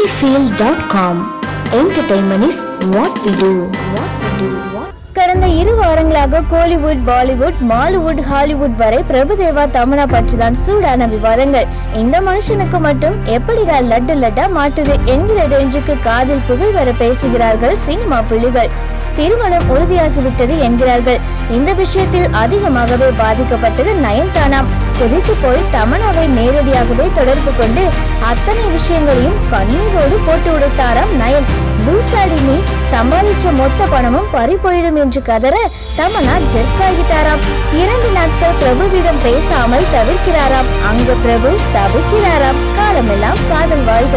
cinefield.com entertainment is what we do. What we do. கடந்த இரு வாரங்களாக கோலிவுட் பாலிவுட் மாலிவுட் ஹாலிவுட் வரை பிரபுதேவா தமனா பற்றிதான் சூடான விவாதங்கள். இந்த மனுஷனுக்கு மட்டும் எப்படிடா லட்டு லட்டா மாட்டுது என்கிற ரேஞ்சுக்கு காதில் புகை வர பேசுகிறார்கள் சினிமா புள்ளிகள். திருமணம் உறுதியாகிவிட்டது என்கிறார்கள். இந்த விஷயத்தில் அதிகமாகவே பாதிக்கப்பட்டது நயன்தானாம் கொதித்து போய் தமனாவை நேரடியாகவே தொடர்பு கொண்டு அத்தனை விஷயங்களையும் கண்ணீரோடு போட்டு உடைத்தாராம் நயன். லூசாடி சம்பாதிச்ச மொத்த பணமும் பறி போயிடும் என்று கதற தமனா ஜெர்க்காகிட்டாராம். இரண்டு நாட்கள் பிரபுவிடம் பேசாமல் தவிர்க்கிறாராம். அங்கு பிரபு தவிக்கிறாராம் காலமெல்லாம் காதல் வாழ்க.